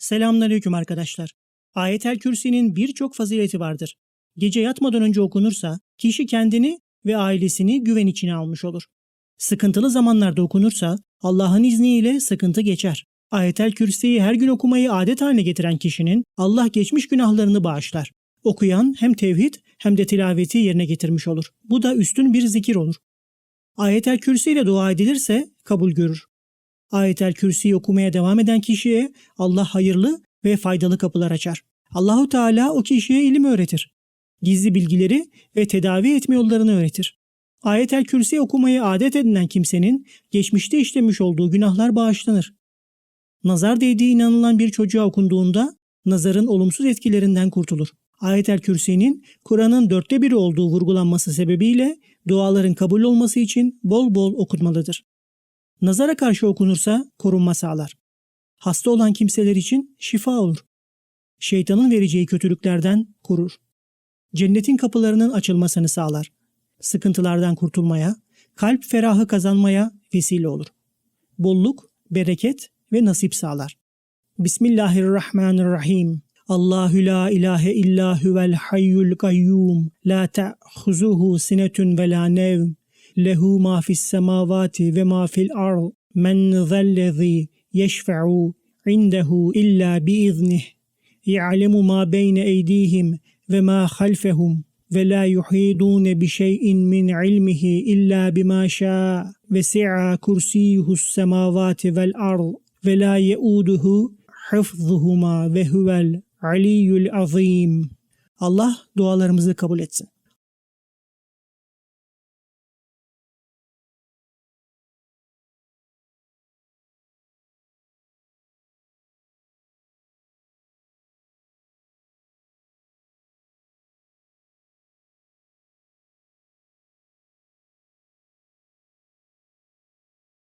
Selamünaleyküm arkadaşlar. Ayetel Kürsi'nin birçok fazileti vardır. Gece yatmadan önce okunursa kişi kendini ve ailesini güven içine almış olur. Sıkıntılı zamanlarda okunursa Allah'ın izniyle sıkıntı geçer. Ayetel Kürsi'yi her gün okumayı adet haline getiren kişinin Allah geçmiş günahlarını bağışlar. Okuyan hem tevhid hem de tilaveti yerine getirmiş olur. Bu da üstün bir zikir olur. Ayetel Kürsi ile dua edilirse kabul görür. Ayetel Kürsi'yi okumaya devam eden kişiye Allah hayırlı ve faydalı kapılar açar. Allahu Teala o kişiye ilim öğretir. Gizli bilgileri ve tedavi etme yollarını öğretir. Ayetel Kürsi okumayı adet edinen kimsenin geçmişte işlemiş olduğu günahlar bağışlanır. Nazar değdiği inanılan bir çocuğa okunduğunda nazarın olumsuz etkilerinden kurtulur. Ayetel Kürsi'nin Kur'an'ın dörtte biri olduğu vurgulanması sebebiyle duaların kabul olması için bol bol okunmalıdır. Nazara karşı okunursa korunma sağlar. Hasta olan kimseler için şifa olur. Şeytanın vereceği kötülüklerden korur. Cennetin kapılarının açılmasını sağlar. Sıkıntılardan kurtulmaya, kalp ferahı kazanmaya vesile olur. Bolluk, bereket ve nasip sağlar. Bismillahirrahmanirrahim. Allahü la ilahe illa huvel hayyul kayyum. La ta'khuzuhu sinetun ve la nevm. له ما في السماوات وما في الأرض من ذا الذي يشفع عنده إلا بإذنه يعلم ما بين أيديهم وما خلفهم ولا يحيطون بشيء من علمه إلا بما شاء وسع كرسيه السماوات والأرض ولا يؤوده حفظهما وهو العلي العظيم الله Allah dualarımızı etsin.